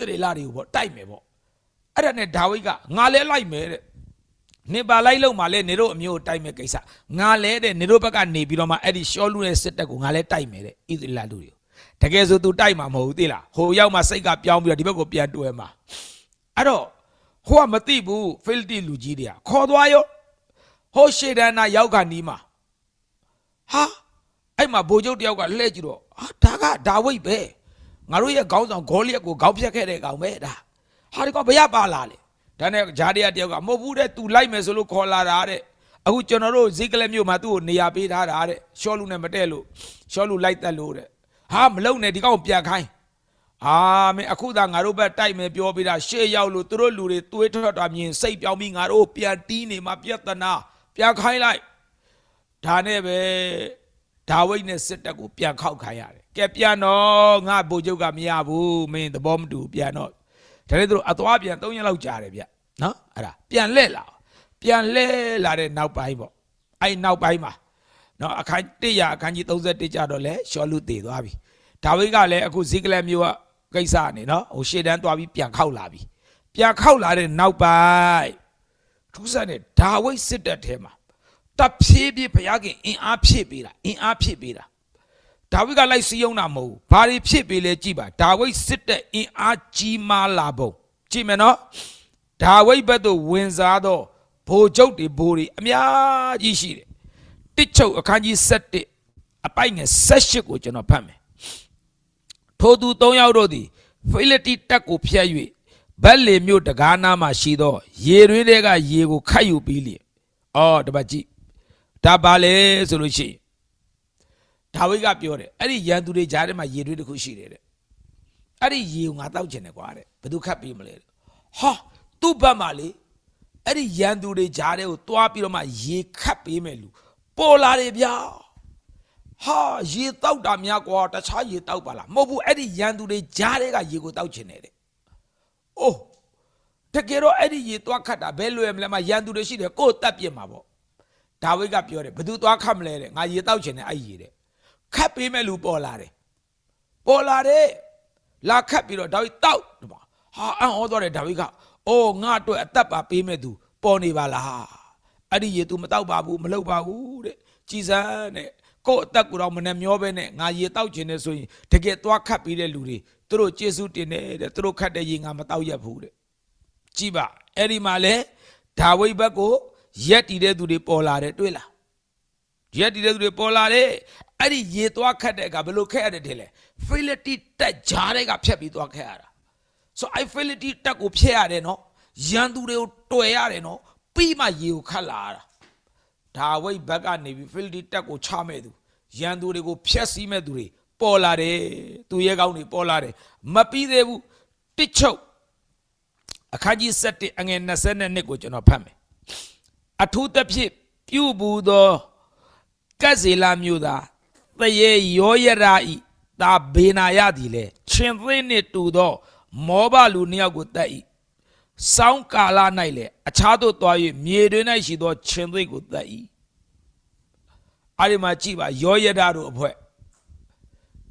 သရေလတွေကိုပေါ့တိုက်မယ်ပေါ့အဲ့ဒါနဲ့ဒါဝိဒ်ကငါလဲလိုက်မယ်တဲ့နေပါလိုက်လို့မှလဲနေတို့အမျိုးကိုတိုက်မယ်ကိစ္စငါလဲတဲ့နေတို့ဘက်ကနေပြီးတော့မှအဲ့ဒီရှောလူရဲ့စစ်တပ်ကိုငါလဲတိုက်မယ်တဲ့ဣသရေလလူတွေကိုတကယ်ဆို तू တိုက်မှာမဟုတ်ဘူးသိလားဟိုရောက်မှစိတ်ကပြောင်းပြီးတော့ဒီဘက်ကိုပြန်တွဲမှာအဲ့တော့ဟိုကမသိဘူးဖိလတိလူကြီးတွေကခေါ်သွားရောဟိုရှေဒန်နာရောက်ခါနီးမှာဟာအဲ့မှာဘိုလ်ချုပ်တယောက်ကလှည့်ကြည့်တော့ဟာဒါကဒါဝိဒ်ပဲ ငါတို့ရဲ့ခေါင်းဆောင်ဂေါလိယက်ကိုခေါက်ဖြတ်ခဲ့တဲ့ကောင်ပဲဒါဟာဒီကောင်ဘယ်ရပါလာလဲဒါနဲ့ဂျာဒီယာတယောက်ကမဟုတ်ဘူးတဲ့ तू လိုက်မယ်ဆိုလို့ခေါ်လာတာတဲ့အခုကျွန်တော်တို့ဇိကလက်မြို့မှာသူ့ကိုနေရာပေးထားတာတဲ့ရှောလူနဲ့မတည့်လို့ရှောလူလိုက်တက်လို့တဲ့ဟာမလုံနဲ့ဒီကောင်ကိုပြန်ခိုင်းအာမင်းအခုသာငါတို့ဘက်တိုက်မယ်ပြောပြီးတာရှေ့ရောက်လို့သူတို့လူတွေသွေးထွက်တာမြင်စိတ်ပြောင်းပြီးငါတို့ပြန်တီးနေမှာပြဿနာပြန်ခိုင်းလိုက်ဒါနဲ့ပဲဒါဝိဒ်နဲ့စစ်တပ်ကိုပြန်ခောက်ခိုင်းရတယ် ကဲပြန်တော့ငါဘိုလ်ချုပ်ကမရဘူးမင်းသဘောမတူဘူးပြန်တော့ဒါနဲ့သူတို့အသွားပြန်၃ရက်လောက်ကြာတယ်ဗျနော်အဲ့ဒါပြန်လှည့်လာပြန်လှည့်လာတဲ့နောက်ပိုင်းပေါ့အဲ့နောက်ပိုင်းမှာနော်အခန်း100အခန်းကြီး31ကျတော့လဲရှောလူတည်သွားပြီဒါဝိဒ်ကလည်းအခုဇိကလက်မျိုးကကိစ္စနေနော်ဟိုရှေ့တန်းသွားပြီးပြန်ခောက်လာပြီပြန်ခောက်လာတဲ့နောက်ပိုင်းထူးဆန်းတဲ့ဒါဝိဒ်စစ်တပ်ထဲမှာတပ်ဖြည်းဖြည်းဘုရားခင်အင်အားဖြည့်ပေးတာအင်အားဖြည့်ပေးတာ ဒါဝိဒ်ကလိုက်စီးယုံတာမဟုတ်ဘူးဘာတွေဖြည့်ပေးလဲကြည့်ပါဒါဝိဒ်စစ်တပ်အင်အားကြီးမားလာပုံကြည့်မယ်နော်ဒါဝိဒ်ဘက်သို့ဝင်စားတော့ဘိုလ်ချုပ်တွေဘိုလ်တွေအများကြီးရှိတယ်တစ်ချုပ်အခန်းကြီး7အပိုက်ငယ်78ကိုကျွန်တော်ဖတ်မယ်ထိုသူ၃ယောက်တို့သည်ဖိလိတိတပ်ကိုဖျက်၍ဗက်လေမြို့တကားနားမှရှိသော ရေတွင်းတွေကရေကိုခတ်ယူပြီးလျင်အော်တပတ်ကြည့်ဒါပါလေဆိုလို့ရှိရင် ဒါဝိဒ်ကပြောတယ်အဲ့ဒီရန်သူတွေကြားထဲမှာရေတွင်းတစ်ခုရှိတယ်တဲ့အဲ့ဒီရေကိုငါတောက်ချင်တယ်ကွာတဲ့ဘယ်သူခတ်ပြီးမလဲတဲ့ဟာသူ့ဘက်မှာလေအဲ့ဒီရန်သူတွေကြားထဲကိုတွားပြီးတော့မှရေခတ်ပေးမယ်လူပေါ်လာတယ်ဗျာဟာရေတောက်တာများကွာတခြားရေတောက်ပါလားမဟုတ်ဘူးအဲ့ဒီရန်သူတွေကြားတဲ့ကရေကိုတောက်ချင်တယ်တဲ့။အိုးတကယ်တော့အဲ့ဒီရေသွားခတ်တာဘယ်လွယ်မလဲမရန်သူတွေရှိတယ်ကိုယ်တက်ပြစ်မှာပေါ့။ဒါဝိဒ်ကပြောတယ်ဘယ်သူသွားခတ်မလဲတဲ့ငါရေတောက်ချင်တယ်အဲ့ဒီရေတဲ့။ ခတ်ပေးမဲ့လူပေါ်လာတယ်။ပေါ်လာတယ်လာခတ်ပြီးတော့ဒါဝိဒ်တောက်ဒီမှာဟာအံ့ဩသွားတယ်ဒါဝိဒ်ကအိုးငါအတွက်အသက်ပါပေးမဲ့သူပေါ်နေပါလား။အဲ့ဒီရေ तू မတောက်ပါဘူးမလုပ်ပါဘူးတဲ့။ကြည်စမ်းတဲ့ကိုယ့်အသက်ကိုယ်တော့မနဲ့မျောပဲနဲ့ငါရေတောက်ခြင်းနဲ့ဆိုရင်တကယ်သွားခတ်ပြီးတဲ့လူတွေသူတို့ကျေးဇူးတင်တယ်တဲ့သူတို့ခတ်တဲ့ရေငါမတောက်ရက်ဘူးတဲ့ကြည်ပါအဲ့ဒီမှာလဲဒါဝိဒ်ဘက်ကိုရက်တည်တဲ့သူတွေပေါ်လာတယ်တွေ့လားရက်တည်တဲ့သူတွေပေါ်လာတယ် အဲ့ဒီရေသွားခတ်တဲ့အခါဘယ်လိုခက်ရတယ်တဲ့လဲဖိလတိတက်ကြားတဲ့ကဖြတ်ပြီးသွားခက်ရတာဆိုအဲ့ဖိလတိတက်ကိုဖျက်ရတယ်နော်ရန်သူတွေကိုတွယ်ရတယ်နော်ပြီးမှရေကိုခတ်လာရတာဒါဝိဒ်ဘက်ကနေပြီးဖိလတိတက်ကိုချမဲ့သူရန်သူတွေကိုဖျက်ဆီးမဲ့သူတွေပေါ်လာတယ်သူရဲကောင်းတွေပေါ်လာတယ်မပြီးသေးဘူးတစ်ချုပ်အခန်းကြီး7အငယ်22ကိုကျွန်တော်ဖတ်မယ်အထူးသဖြင့်ပြုဘူးသောကက်ဇေလာမျိုးသား တရေယောယရာဤဒါဘေနာယသည်လေရှင်သင်းနှင့်တူသော မောဘလူနှစ်ယောက်ကိုတတ်၏စောင်းကာလ၌လေအခြားသို့သွား၍မြေတွင်၌ရှိသောရှင်သိကိုတတ်၏အဲ့ဒီမှာကြည့်ပါယောယဒတို့အဖွဲ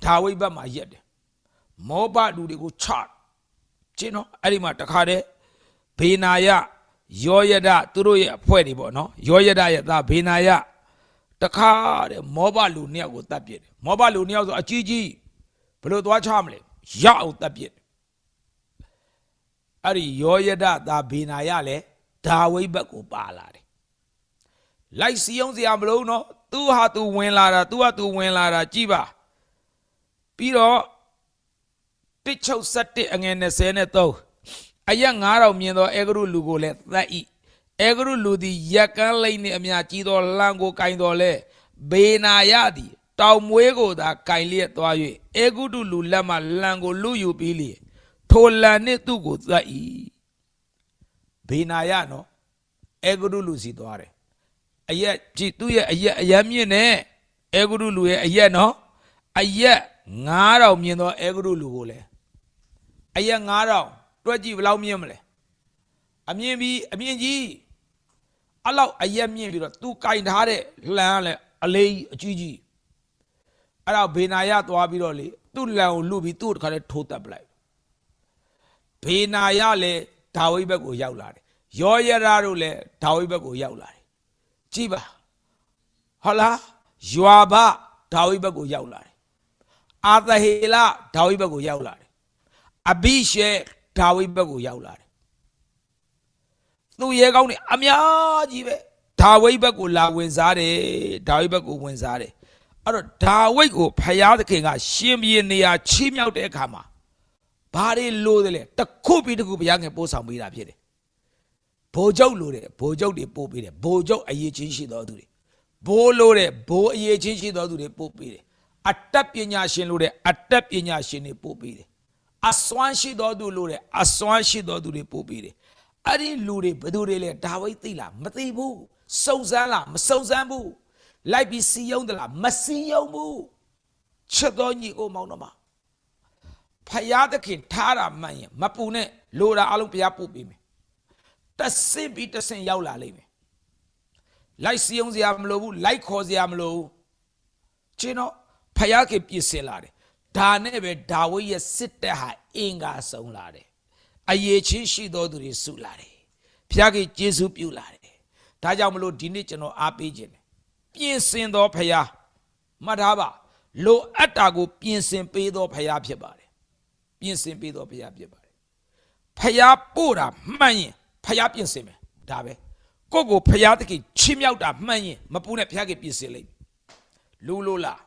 ဒါဝိဒ်ဘက်မှာရက်တယ်မောဘလူတွေကိုချကျင်းနော်အဲ့ဒီမှာတခါတည်းဘေနာယယောယဒသူတို့ရဲ့အဖွဲတွေပေါ့နော်ယောယဒရဲ့သားဘေနာယ တခါတဲ့မောဘလူနှစ်ယောက်ကိုတတ်ပြစ်တယ်မောဘလူနှစ်ယောက်ဆိုအကြီးကြီးဘယ်လိုသွားချမလဲရအောင်တတ်ပြစ်တယ်အဲ့ဒီယောယဒသာဘေနာယလည်းဒါဝိဒ်ဘက်ကိုပါလာတယ်လိုက်စီအောင်စရာမလိုနော်သူဟာသူဝင်လာတာသူဟာသူဝင်လာတာကြည်ပါပြီးတော့တစ်ချုပ်7အငယ်20နဲ့3အရက်9000မြင်သောအေဂရုလူကိုလည်းသတ်၏ အေဂရုလူသည်ရက်ကန်းလိမ့်နှင့်အမြကြီးသောလမ်းကိုကင်တော်လဲဘေနာယသည်တောင်မွေးကိုသာကင်လျက်သွား၍အေဂုတုလူလက်မှလမ်းကိုလူယူပြီးလျက်ထိုလန်နှင့်သူ့ကိုသတ်၏ဘေနာယနော်အေဂရုလူစီသွားတယ်အရက်ကြည့်သူ့ရဲ့အရက်အရက်မြင့်နဲ့အေဂရုလူရဲ့အရက်နော်အရက်9000မြင်သောအေဂရုလူကိုလေအရက်9000တွက်ကြည့်ဘယ်လောက်မြင့်မလဲအမြင့်ပြီးအမြင့်ကြီး အဲ့လောက်အရက်မြင့်ပြီးတော့သူကင်ထားတဲ့လမ်းကလည်းအလေးအကြီးကြီးအဲ့တော့ဘေနာယသွားပြီးတော့လေသူ့လမ်းကိုလူပြီးသူ့တခါတည်းထိုးတက်ပလိုက်ဘေနာယလည်းဒါဝိဒ်ဘက်ကိုရောက်လာတယ်ယောယရာတို့လည်းဒါဝိဒ်ဘက်ကိုရောက်လာတယ်ကြည်ပါဟုတ်လားယွာဘဒါဝိဒ်ဘက်ကိုရောက်လာတယ်အာသဟေလဒါဝိဒ်ဘက်ကိုရောက်လာတယ်အဘိရှေဒါဝိဒ်ဘက်ကိုရောက်လာတယ် သူရဲကောင်းနေအများကြီးပဲဒါဝိဒ်ဘက်ကိုလာဝင်စားတယ်ဒါဝိဒ်ဘက်ကိုဝင်စားတယ်အဲ့တော့ဒါဝိဒ်ကိုဖယားသခင်က ရှင်ဘီနေရာချီးမြှောက်တဲ့အခါမှာဘာတွေလို့တယ်လဲတစ်ခုပြီးတစ်ခုဘုရားငယ်ပို့ဆောင်ပေးတာဖြစ်တယ်ဘိုလ်ချုပ်လို့တယ်ဘိုလ်ချုပ်တွေပို့ပေးတယ်ဘိုလ်ချုပ်အရေးချင်းရှိတော်သူတွေဘိုးလို့တယ်ဘိုးအရေးချင်းရှိတော်သူတွေပို့ပေးတယ်အတ္တပညာရှင်လို့တယ်အတ္တပညာရှင်တွေပို့ပေးတယ်အစွမ်းရှိတော်သူလို့တယ်အစွမ်းရှိတော်သူတွေပို့ပေးတယ် အဲ့ဒီလူတွေဘယ်သူတွေလဲဒါဝိဒ်သိလားမသိဘူးစုံစမ်းလားမစုံစမ်းဘူးလိုက်ပြီးစီယုံသလားမစီယုံဘူးချစ်တော်ညီကိုမောင်တော်မဖယားသခင်ထားတာမှန်ရင်မပူနဲ့လိုတာအလုံးဘုရားပို့ပေးမယ်တဆင့်ပြီးတဆင့်ရောက်လာလိမ့်မယ်လိုက်စီယုံစရာမလိုဘူးလိုက်ခေါ်စရာမလိုဘူးချင်းတော့ဖယားခင်ပြည့်စင်လာတယ်ဒါနဲ့ပဲဒါဝိဒ်ရဲ့စစ်တပ်ဟာအင်္ဂါဆုံးလာတယ် အရေးချင်းရှိသောသူတွေစုလာတယ်ဖယားခင်ကျေးဇူးပြုလာတယ်ဒါကြောင့်မလို့ဒီနေ့ကျွန်တော်အားပေးခြင်းတယ်ပြင်ဆင်သောဖယားမှတ်ထားပါလိုအပ်တာကိုပြင်ဆင်ပေးသောဖယားဖြစ်ပါတယ်ပြင်ဆင်ပေးတော်ဘုရားဖြစ်ပါတယ်ဖျားပို့တာမှန်ရင်ဖျားပြင်ဆင်မယ်ဒါပဲကိုယ့်ကိုဖျားတခင်ချီးမြှောက်တာမှန်ရင်မပူနဲ့ဖျားကပြင်ဆင်လိမ့်မယ်လူလို့လား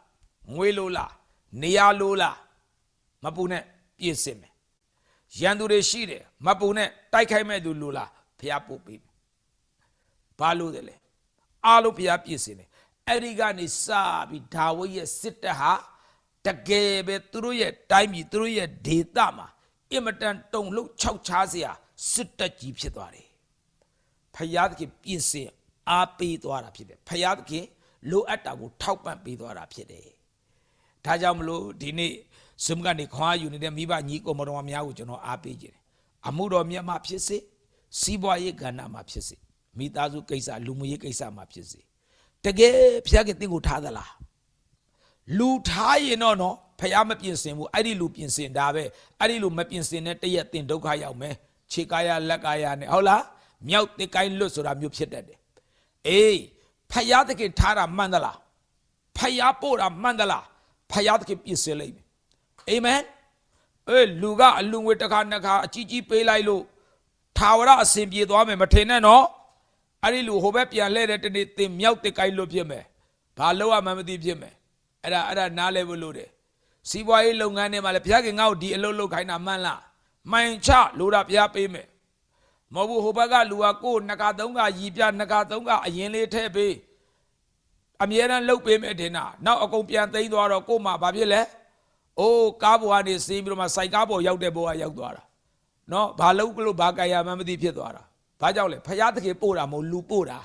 ငွေလို့လားနေရာလို့လားမပူနဲ့ပြင်ဆင်မယ် ရန်သူတွေရှိတယ်မပူနဲ့တိုက်ခိုက်မဲ့သူလို့လားဖျားပို့ပေးမယ်ဘာလို့တယ်လဲအားလုံးဖျားပြင်ဆင်တယ်အဲ့ဒီကနေစပြီးဒါဝိဒ်ရဲ့စစ်တပ်ဟာတကယ်ပဲသူတို့ရဲ့တိုင်းပြည်သူတို့ရဲ့ဒေသမှာအင်မတန်တုံလို့ခြောက်ခြားစရာစစ်တပ်ကြီးဖြစ်သွားတယ်။ဖယားသခင်ပြင်ဆင်အားပေးသွားတာဖြစ်တယ်။ဖယားသခင်လိုအပ်တာကိုထောက်ပံ့ပေးသွားတာဖြစ်တယ်။ ဒါကြောင့်မလို့ဒီနေ့ဇုံကနေခွာယူနေတဲ့မိဘညီကိုမတော်များကိုကျွန်တော်အားပေးခြင်းတယ်။အမှုတော်မြတ်မှာဖြစ်စေစီးပွားရေးကဏ္ဍမှာဖြစ်စေမိသားစုကိစ္စလူမှုရေးကိစ္စမှာဖြစ်စေတကယ်ဖယားကတင့်ကိုထားသလား။လူထားရင်တော့နော်ဖះမပြင်ဆင်ဘူးအဲ့ဒီလူပြင်ဆင်တာပဲအဲ့ဒီလူမပြင်ဆင်တဲ့တရက်တင်ဒုက္ခရောက်မယ်ခြေကာယလက်ကာယနဲ့ဟုတ်လားမြောက်တစ်ကိုင်းလွတ်ဆိုတာမျိုးဖြစ်တတ်တယ်အေးဖះတကယ်ထားတာမှန်သလားဖះပို့တာမှန်သလား ဖះတကယ်ပြင်ဆင်လိုက်မယ်အာမင်အေးလူကအလူငွေတစ်ခါနှစ်ခါအကြီးကြီးပေးလိုက်လို့ထာဝရအစဉ်ပြေသွားမယ်မထင်နဲ့နော်အဲ့ဒီလူဟိုဘက်ပြန်လှည့်တဲ့တနေ့တင်မြောက်တစ်ကိုင်းလွတ်ဖြစ်မယ်ဘာလို့ရမှန်းမသိဖြစ်မယ်အဲ့ဒါအဲ့ဒါနားလဲဖို့လို့တယ်စီးပွားရေးလုပ်ငန်းတွေမှာလည်းဘုရားခင်ငါ့ကိုဒီအလုပ်လုပ်ခိုင်းတာမှန်လားမှန်ချလို့တာဘုရားပေးမယ်မဟုတ်ဘူးဟိုဘက်ကလူကကိုယ်နှစ်ကသုံးကရီပြနှစ်ကသုံးကအရင်လေးထည့်ပေး အမြဲတမ်းလုပ်ပေးမယ်တင်တာနောက်အကုန်ပြန်သိမ်းသွားတော့ကို့မှာဘာဖြစ်လဲအိုးကားပေါ်ကနေစီးပြီးတော့မှစိုက်ကားပေါ်ရောက်တဲ့ဘောကရောက်သွားတာနော်ဘာလုပ်ကလို့ဘာကြိုင်ရမှန်းမသိဖြစ်သွားတာဘာကြောင့်လဲဘုရားသခင်ပို့တာမဟုတ်လူပို့တာ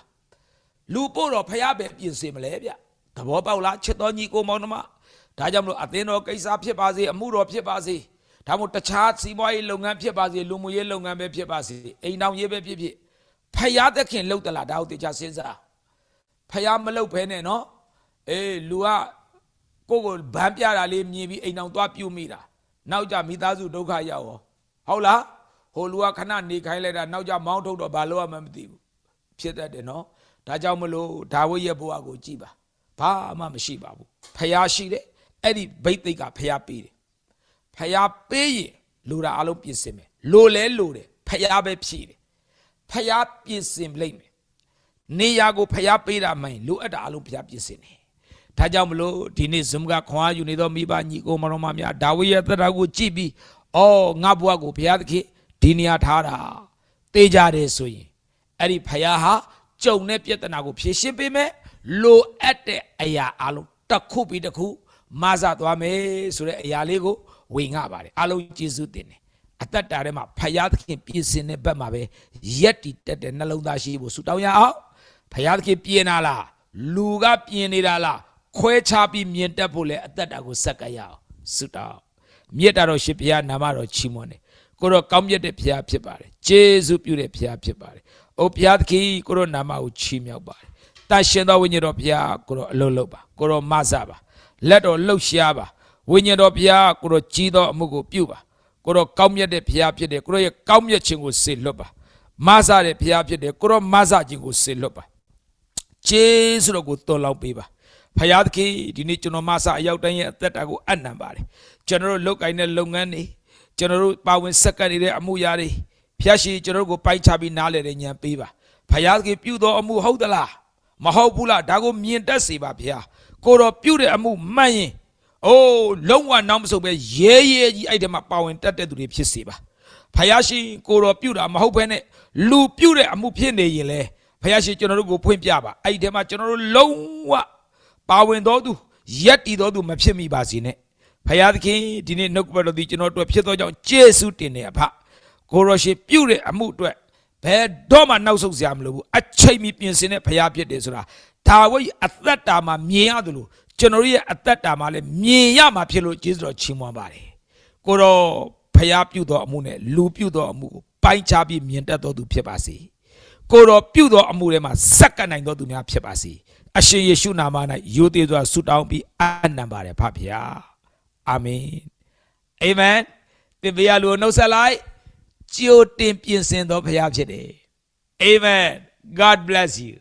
လူပို့တော့ဖះပဲပြင်ဆင်မလဲဗျသဘောပေါက်လားချစ်တော်ညီကိုမောင်နှမဒါကြောင့်မလို့အသင်းတော်ကိစ္စဖြစ်ပါစေအမှုတော်ဖြစ်ပါစေဒါမှမဟုတ်တခြားစီးပွားရေးလုပ်ငန်းဖြစ်ပါစေလူမှုရေးလုပ်ငန်းပဲဖြစ်ပါစေအိမ်တော်ရေးပဲဖြစ်ဖြစ်ဖះသခင်လှုပ်တလားဒါဟုတ်တေချာစဉ်းစား ဖះမလှုပ်ဖဲနဲ့နော်အေးလူကကိုယ့်ကိုဗန်းပြတာလေးမြင်ပြီးအိမ်တော်သွားပြုတ်မိတာနောက်ကြမိသားစုဒုက္ခရောက်ရောဟုတ်လားဟိုလူကခဏနေခိုင်းလိုက်တာနောက်ကြမောင်းထုတ်တော့ဘာလို့မှမသိဘူးဖြစ်တတ်တယ်နော်ဒါကြောင့်မလို့ဒါဝိဒ်ရဲ့ဘဝကိုကြည်ပါဘာမှမရှိပါဘူးဖျားရှိတယ်အဲ့ဒီဘိတ်သိက်ကဖျားပေးတယ်ဖျားပေးရင်လိုတာအလုံးပြင်ဆင်မယ်လိုလဲလိုတယ်ဖျားပဲဖြည့်တယ်ဖျားပြင်ဆင်လိုက်မယ် နေရာကိုဖျားပေးတာမှန်လိုအပ်တာအလုံးဖျားပြင်ဆင်တယ်ဒါကြောင့်မလို့ဒီနေ့ဇုံကခွန်အားယူနေသောမိဘညီကိုမတော်မများဒါဝိဒ်ရဲ့သက်တာကိုကြည့်ပြီးအော်ငါဘဝကိုဘုရားသခင်ဒီနေရာထားတာတေးကြတယ်ဆိုရင်အဲ့ဒီဖယားဟာကြုံတဲ့ပြဿနာကိုဖြေရှင်းပေးမယ်လိုအပ်တဲ့အရာအလုံးတစ်ခုပြီးတစ်ခုမဆသွားမယ်ဆိုတဲ့အရာလေးကိုဝေငှပါတယ်အလုံးကျေးဇူးတင်တယ်အသက်တာထဲမှာဖယားသခင်ပြင်ဆင်တဲ့ဘက်မှာပဲရက်တီတက်တဲ့နှလုံးသားရှိဖို့ဆုတောင်းရအောင် ဖယားသခင်ပြင်လာလားလူကပြင်နေတာလားခွဲခြားပြီးမြင်တတ်ဖို့လဲအသက်တာကိုစက္ကပ်ရအောင်ဆုတောင်းမြတ်တာတော်ရှင်ဘုရားနာမတော်ချီးမွမ်းတယ်ကိုတော့ကောင်းမြတ်တဲ့ဘုရားဖြစ်ပါတယ်ကျေးဇူးပြုတဲ့ဘုရားဖြစ်ပါတယ်။အိုဘုရားသခင်ကိုတော့နာမကိုချီးမြှောက်ပါတယ်။တန်ရှင်သောဝိညာဉ်တော်ဘုရားကိုတော့အလုံးလုံးပါကိုတော့မဆပါလက်တော်လှုပ်ရှားပါဝိညာဉ်တော်ဘုရားကိုတော့ကြီးသောအမှုကိုပြုပါကိုတော့ကောင်းမြတ်တဲ့ဖခင်ဖြစ်တယ်ကိုတော့ရဲ့ကောင်းမြတ်ခြင်းကိုစေလွတ်ပါမဆတဲ့ဖခင်ဖြစ်တယ်ကိုတော့မဆခြင်းကိုစေလွတ်ပါ ဂျေစုတော်ကိုတော်လောက်ပေးပါဖခင်သခင်ဒီနေ့ကျွန်တော်မဆအရောက်တိုင်းရဲ့အသက်တာကိုအနံပါတယ်ကျွန်တော်တို့လုပ်ကိုင်တဲ့လုပ်ငန်းတွေကျွန်တော်တို့ပါဝင်စက္ကန့်နေတဲ့အမှုရာတွေဖျက်ရှိကျွန်တော်တို့ကိုပိုက်ချပြီးနားလေတဲ့ဉာဏ်ပေးပါဖခင်သခင်ပြုတော်အမှုဟုတ်သလားမဟုတ်ဘူးလားဒါကိုမြင်တတ်စေပါဖခင်ကိုတော်ပြုတဲ့အမှုမှန်ရင်အိုးလုံးဝနောက်မဆုတ်ပဲရဲရဲကြီးအဲ့ဒီမှာပါဝင်တက်တဲ့သူတွေဖြစ်စေပါဖယားရှင်ကိုတော်ပြုတာမဟုတ်ဘဲနဲ့လူပြုတဲ့အမှုဖြစ်နေရင်လေ ဖယားရှင်ကျွန်တော်တို့ကိုဖွင့်ပြပါအဲ့ဒီထဲမှာကျွန်တော်တို့လုံးဝပါဝင်တော်သူရက်တည်တော်သူမဖြစ်မိပါစေနဲ့ဖယားသခင်ဒီနေ့နှုတ်ကပတ်တော်ဒီကျွန်တော်တို့ဖြစ်သောကြောင့်ကျေးဇူးတင်နေအဖကိုရောရှင်ပြုတဲ့အမှုအတွက်ဘယ်တော့မှနောက်ဆုတ်စရာမလိုဘူးအချိန်မီပြင်ဆင်တဲ့ဖယားဖြစ်တယ်ဆိုတာဒါဝိအသက်တာမှာမြင်ရတယ်လို့ကျွန်တော်တို့ရဲ့အသက်တာမှာလည်းမြင်ရမှာဖြစ်လို့ကျေးဇူးတော်ချီးမွမ်းပါတယ်ကိုတော့ဖယားပြုတော်အမှုနဲ့လူပြုတော်အမှုကိုပိုင်းခြားပြီးမြင်တတ်တော်သူဖြစ်ပါစေ ကိုတော့ပြုတော်အမှုထဲမှာစက္ကန့်နိုင်တော်သူများဖြစ်ပါစေအရှင်ယေရှုနာမ၌ယိုသေးစွာဆုတောင်းပြီးအနံပါတယ်ဖဖယားအာမင်အာမင်သင်ပြရလူကိုနှုတ်ဆက်လိုက်ကြိုတင်ပြင်ဆင်တော်ဖယားဖြစ်တယ်အာမင် God bless you